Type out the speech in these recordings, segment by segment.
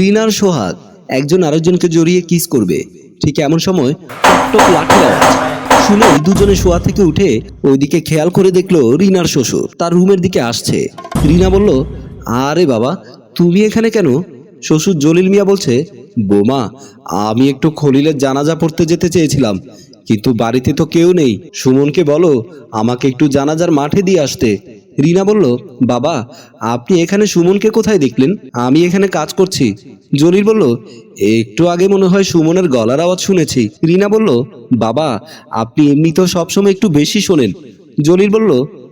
রিনার সোহাগ একজন আরেকজনকে জড়িয়ে কিস করবে। ঠিক এমন সময় শুনে দুজনে শোয়া থেকে উঠে ওইদিকে খেয়াল করে দেখল রিনার শ্বশুর। তার রুমের দিকে আসছে। রিনা বলল, আরে বাবা, তুমি এখানে কেন? শ্বশুর জলিল মিয়া বলছে, বোমা, আমি একটু খলিলের জানাজা পড়তে যেতে চেয়েছিলাম, কিন্তু বাড়িতে তো কেউ নেই। সুমনকে বলো, আমাকে একটু জানাজার মাঠে দিয়ে আসতে। রিনা বলল, বাবা, আপনি এখানে সুমনকে কোথায় দেখলেন? আমি এখানে কাজ করছি। জলিল বলল, একটু আগে মনে হয় সুমনের গলার আওয়াজ শুনেছি। রিনা বলল, বাবা, আপনি এমনি তো সবসময় একটু বেশি শোনেন। জলিল বলল,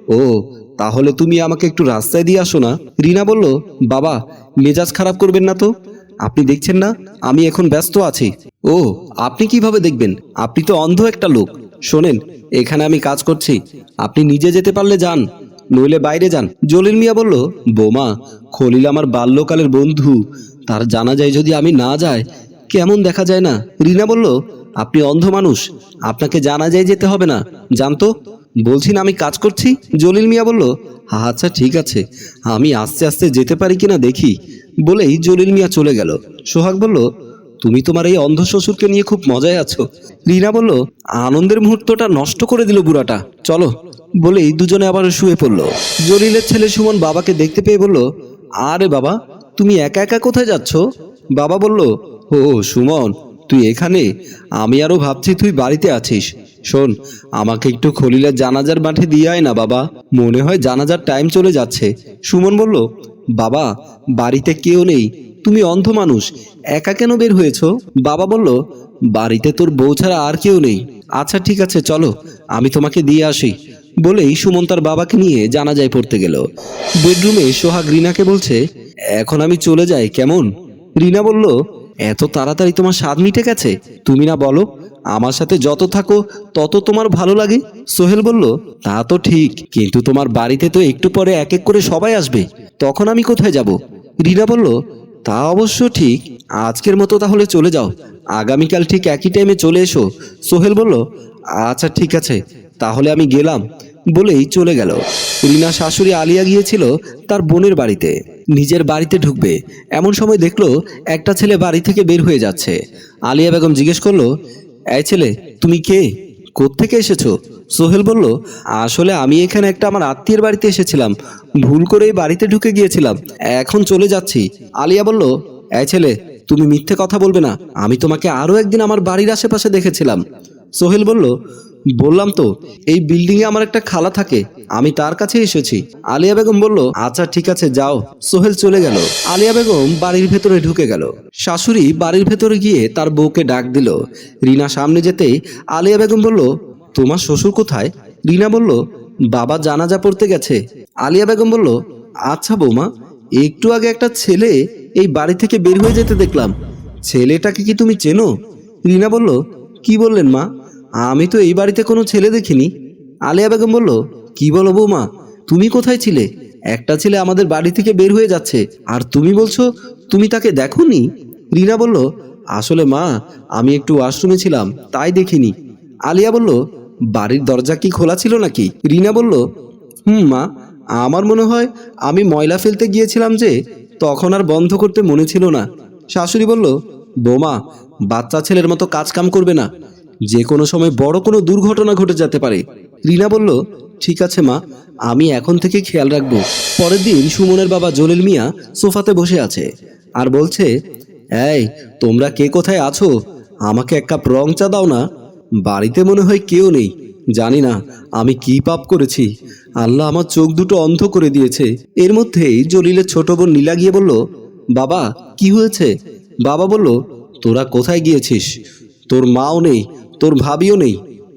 ও, তাহলে তুমি আমাকে একটু রাস্তায় দিয়ে আসো না? রিনা বলল, বাবা, মেজাজ খারাপ করবেন না তো? আপনি দেখছেন না? আমি এখন ব্যস্ত আছি। ও, আপনি কীভাবে দেখবেন? আপনি তো অন্ধ একটা লোক। শোনেন, এখানে আমি কাজ করছি। আপনি নিজে যেতে পারলে যান। নইলে বাইরে যান। জলিল মিয়া বলল, বোমা, খলিল আমার বাল্যকালের বন্ধু। তার জানা যায় যদি আমি না যাই, কেমন দেখা যায় না? রিনা বলল, আপনি অন্ধ মানুষ, আপনাকে জানা যায় যেতে হবে না। জানতো বলছি না আমি কাজ করছি? জলিল মিয়া বলল আচ্ছা ঠিক আছে। আমি আস্তে আস্তে যেতে পারি কিনা দেখি। বলেই জলিল মিয়া চলে গেল। সোহাগ বলল, তুমি তোমার এই অন্ধ শ্বশুরকে নিয়ে খুব মজায় আছো। রিনা বলল, আনন্দের মুহূর্তটা নষ্ট করে দিল বুড়াটা। চলো। বলেই দুজনে আবার শুয়ে পড়ল। জলিলের ছেলে সুমন বাবাকে দেখতে পেয়ে বলল, আরে বাবা, তুমি একা একা কোথায় যাচ্ছ? বাবা বলল, ও, সুমন, তুই এখানে? আমি আরও ভাবছি তুই বাড়িতে আছিস। শোন, আমাকে একটু খলিলের জানাজার মাঠে দিয়ে আয় না বাবা। মনে হয় জানাজার টাইম চলে যাচ্ছে। সুমন বলল, বাবা, বাড়িতে কেউ নেই। তুমি অন্ধ মানুষ, একা কেন বের হয়েছো? বাবা বলল, বাড়িতে তোর বউ ছাড়া আর কেউ নেই। আচ্ছা ঠিক আছে, চলো, আমি তোমাকে দিয়ে আসি। বলেই সুমন তার বাবাকে নিয়ে জানাজায় পড়তে গেল। বেডরুমে সোহাগ রিনাকে বলছে, এখন আমি চলে যাই, কেমন? রিনা বলল, এত তাড়াতাড়ি তোমার স্বাদ মিটে গেছে? তুমি না বলো, আমার সাথে যত থাকো, তত তোমার ভালো লাগে। সোহেল বলল, তা তো ঠিক, কিন্তু তোমার বাড়িতে তো একটু পরে এক এক করে সবাই আসবে, তখন আমি কোথায় যাব? রিনা বলল, তা অবশ্য ঠিক, আজকের মতো তাহলে চলে যাও, আগামীকাল ঠিক একই টাইমে চলে এসো। সোহেল বলল আচ্ছা ঠিক আছে, তাহলে আমি গেলাম। বলেই চলে গেল। রিনা শাশুড়ি আলিয়া গিয়েছিল তার বোনের বাড়িতে। নিজের বাড়িতে ঢুকবে। এমন সময় দেখল একটা ছেলে বাড়ি থেকে বের হয়ে যাচ্ছে। আলিয়া বেগম জিজ্ঞেস করল, এই ছেলে, তুমি কে? কোত্থেকে এসেছ? সোহেল বলল, আসলে আমি এখানে একটা আমার আত্মীয়ের বাড়িতে এসেছিলাম। ভুল করে বাড়িতে ঢুকে গিয়েছিলাম। এখন চলে যাচ্ছি। আলিয়া বলল, এই ছেলে, তুমি মিথ্যে কথা বলবে না। আমি তোমাকে আরও একদিন আমার বাড়ির আশেপাশে দেখেছিলাম। সোহেল বলল, বললাম তো, এই বিল্ডিং এ আমার একটা খালা থাকে, আমি তার কাছে এসেছি। আলিয়া বেগম বলল আচ্ছা ঠিক আছে, যাও। সোহেল চলে গেল। আলিয়া বেগম বাড়ির ভেতরে ঢুকে গেল। শাশুড়ি বাড়ির ভেতরে গিয়ে তার বউকে ডাক দিল। রিনা সামনে যেতেই আলিয়া বেগম বলল, তোমার শ্বশুর কোথায়? রিনা বলল, বাবা জানাজা পড়তে গেছে। আলিয়া বেগম বলল আচ্ছা বৌমা, একটু আগে একটা ছেলে এই বাড়ি থেকে বের হয়ে যেতে দেখলাম। ছেলেটাকে কি তুমি চেনো? রিনা বলল, কি বললেন মা? আমি তো এই বাড়িতে কোনো ছেলে দেখিনি। আলিয়া বেগম বলল, কি বলো বৌমা, তুমি কোথায় ছিলে? একটা ছেলে আমাদের বাড়ি থেকে বের হয়ে যাচ্ছে, আর তুমি বলছো, তুমি তাকে দেখোনি? রিনা বলল, আসলে মা, আমি একটু ওয়াশরুমে ছিলাম, তাই দেখিনি। আলিয়া বলল, বাড়ির দরজা কি খোলা ছিল নাকি? রিনা বলল, হুম মা, আমার মনে হয় আমি ময়লা ফেলতে গিয়েছিলাম যে, তখন আর বন্ধ করতে মনে ছিল না। শাশুড়ি বলল, বোমা, বাচ্চা ছেলের মতো কাজ কাম করবে না যে কোনো সময় বড় কোনো দুর্ঘটনা ঘটে যেতে পারে। রিনা বলল, ঠিক আছে মা, আমি এখন থেকে খেয়াল রাখব। পরের দিন সুমনের বাবা জলিল মিয়া সোফাতে বসে আছে আর বলছে, এই, তোমরা কে কোথায় আছো? আমাকে এক কাপ রং চা দাও না। বাড়িতে মনে হয় কেউ নেই। জানি না, আমি কি পাপ করেছি। আল্লাহ আমার চোখ দুটো অন্ধ করে দিয়েছে। এর মধ্যেই জলিলের ছোট বোন নীলা গিয়ে বলল, বাবা, কি হয়েছে? বাবা বলল, তোরা কোথায় গিয়েছিস? তোর মাও নেই। তোর ভাবিও নেই।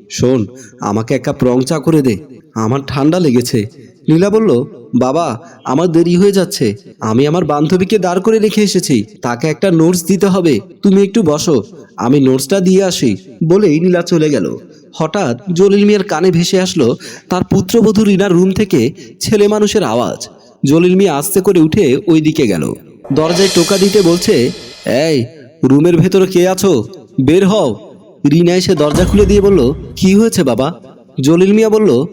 শোন, আমাকে এক কাপ রং চা করে দে। আমার ঠান্ডা লেগেছে। নীলা বলল, বাবা, আমার দেরি হয়ে যাচ্ছে। আমি আমার বান্ধবীকে দাঁড় করে রেখে এসেছি। তাকে একটা নোটস দিতে হবে। তুমি একটু বসো। আমি নোটসটা দিয়ে আসি। বলেই নীলা চলে গেল। হঠাৎ জলিল মিয়ার কানে ভেসে আসলো তার পুত্রবধূ রিনার রুম থেকে ছেলে মানুষের আওয়াজ। জলিল মিয়া আস্তে করে উঠে ওই দিকে গেল। দরজায় টোকা দিতে বলছে, এই, রুমের ভেতরে কে আছো? বের হও। রিনা এসে দরজা খুলে দিয়ে বলল, কি হয়েছে বাবা? জলিল মিয়া বলল,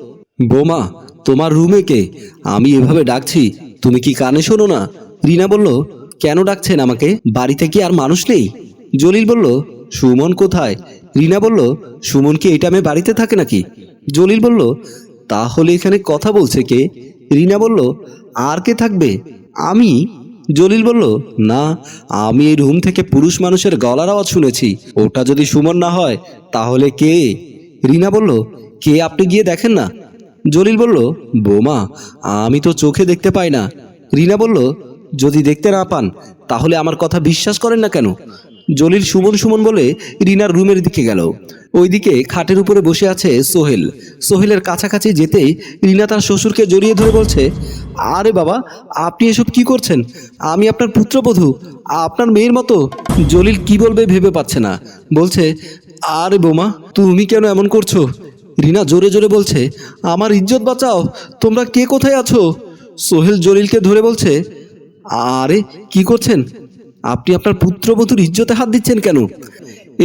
বোমা, তোমার রুমে কে? আমি এভাবে ডাকছি, তুমি কি কানে শোনো না? রিনা বলল, কেন ডাকছেন আমাকে? বাড়িতে কি আর মানুষ নেই? জলিল বলল, সুমন কোথায়? রিনা বলল, সুমন কি এই টাইমে বাড়িতে থাকে নাকি? জলিল বলল, তাহলে এখানে কথা বলছে কে? রিনা বলল, আর কে থাকবে? আমি? জলিল বলল, না, আমি এই রুম থেকে পুরুষ মানুষের গলার আওয়াজ শুনেছি। ওটা যদি সুমন না হয়, তাহলে কে? রিনা বলল, কে আপনি গিয়ে দেখেন না? জলিল বলল, বোমা, আমি তো চোখে দেখতে পাই না। রিনা বলল, যদি দেখতে না পান, তাহলে আমার কথা বিশ্বাস করেন না কেন? জলিল সুমন সুমন বলে রিনার রুমের দিকে গেল। ওইদিকে খাটের উপরে বসে আছে সোহেল। সোহেলের কাছাকাছি যেতেই রিনা তার শ্বশুরকে জড়িয়ে ধরে বলছে, আরে বাবা, আপনি এসব কি করছেন? আমি আপনার পুত্রবধূ, আপনার মেয়ের মতো। জলিল কি বলবে ভেবে পাচ্ছে না। বলছে, আরে বোমা, তুমি কেন এমন করছ? রিনা জোরে জোরে বলছে, আমার ইজ্জত বাঁচাও, তোমরা কে কোথায় আছো? সোহেল জলিলকে ধরে বলছে, আরে, কি করছেন? আপনি আপনার পুত্রবধূর ইজ্জতে হাত দিচ্ছেন কেন?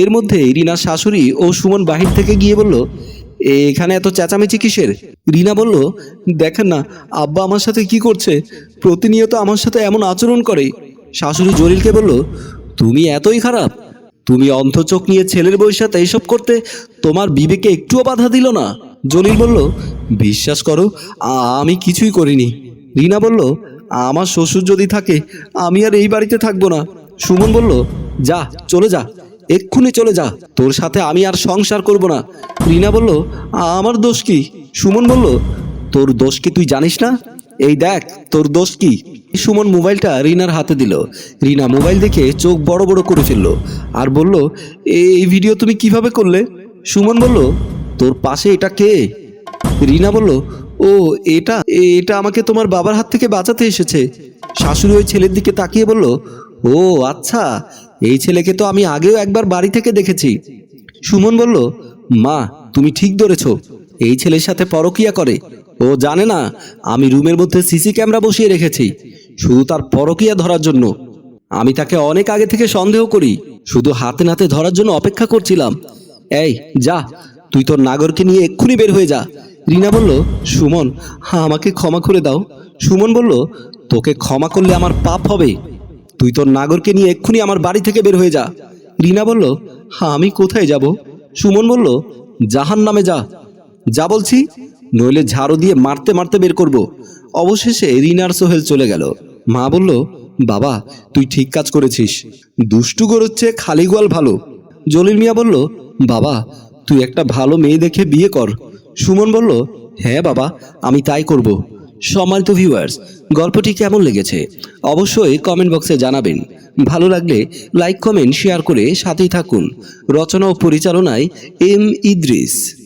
এর মধ্যে রিনার শাশুড়ি ও সুমন বাহির থেকে গিয়ে বলল এখানে এত চেঁচামেচি কিসের? রিনা বলল, দেখেন না, আব্বা আমার সাথে কি করছে? প্রতিনিয়ত আমার সাথে এমন আচরণ করে। শাশুড়ি জলিলকে বলল, তুমি এতই খারাপ। তুমি অন্ধ চোখ নিয়ে ছেলের সাথে এসব করতে তোমার বিবেকে একটুও বাধা দিল না। জলিল বলল, বিশ্বাস করো আমি কিছুই করিনি। রিনা বলল আমার শ্বশুর যদি থাকে, আমি আর এই বাড়িতে থাকব না। সুমন বলল, যা, চলে যা, এক্ষুনি চলে যা, তোর সাথে আমি আর সংসার করব না। রিনা বলল, আমার দোষ কি? সুমন বলল, তোর দোষ কি তুই জানিস না? এই দেখ, তোর দোষ কি? সুমন মোবাইলটা রিনার হাতে দিল। রিনা মোবাইল দেখে চোখ বড় বড় করে ফেলল আর বলল এই ভিডিও তুমি কীভাবে করলে? সুমন বলল, তোর পাশে এটা কে? রিনা বলল ও, এটা এটা আমাকে তোমার বাবার হাত থেকে বাঁচাতে এসেছে। শাশুড়ি ওই ছেলের দিকে তাকিয়ে বলল, ও আচ্ছা এই ছেলেকে তো আমি আগেও একবার বাড়ি থেকে দেখেছি। সুমন বলল, মা, তুমি ঠিক ধরেছ, এই ছেলের সাথে পরকিয়া করে। ও জানে না, আমি রুমের মধ্যে সিসি ক্যামেরা বসিয়ে রেখেছি, শুধু তার পরকিয়া ধরার জন্য। আমি তাকে অনেক আগে থেকে সন্দেহ করি, শুধু হাতে নাতে ধরার জন্য অপেক্ষা করছিলাম। এই, যা, তুই তোর নাগরকে নিয়ে এক্ষুনি বের হয়ে যা। রিনা বলল, সুমন হ্যাঁ আমাকে ক্ষমা করে দাও। সুমন বলল, তোকে ক্ষমা করলে আমার পাপ হবে। তুই তোর নাগরকে নিয়ে এক্ষুনি আমার বাড়ি থেকে বের হয়ে যা। রিনা বলল হ্যাঁ আমি কোথায় যাব? সুমন বলল, জাহান নামে যা। যা বলছি, নইলে ঝাড়ু দিয়ে মারতে মারতে বের করব। অবশেষে রিনার সোহেল চলে গেল। মা বলল, বাবা, তুই ঠিক কাজ করেছিস। দুষ্টু গরুচ্ছে খালি গোয়াল ভালো। জলিল মিয়া বলল, বাবা, তুই একটা ভালো মেয়ে দেখে বিয়ে কর। সুমন বলল হ্যাঁ বাবা, আমি তাই করব। সম্মানিত ভিউয়ার্স গল্পটি কেমন লেগেছে অবশ্যই কমেন্ট বক্সে জানাবেন। ভালো লাগলে লাইক কমেন্ট শেয়ার করে সাথেই থাকুন। রচনা ও পরিচালনায় এম ইদ্রিস।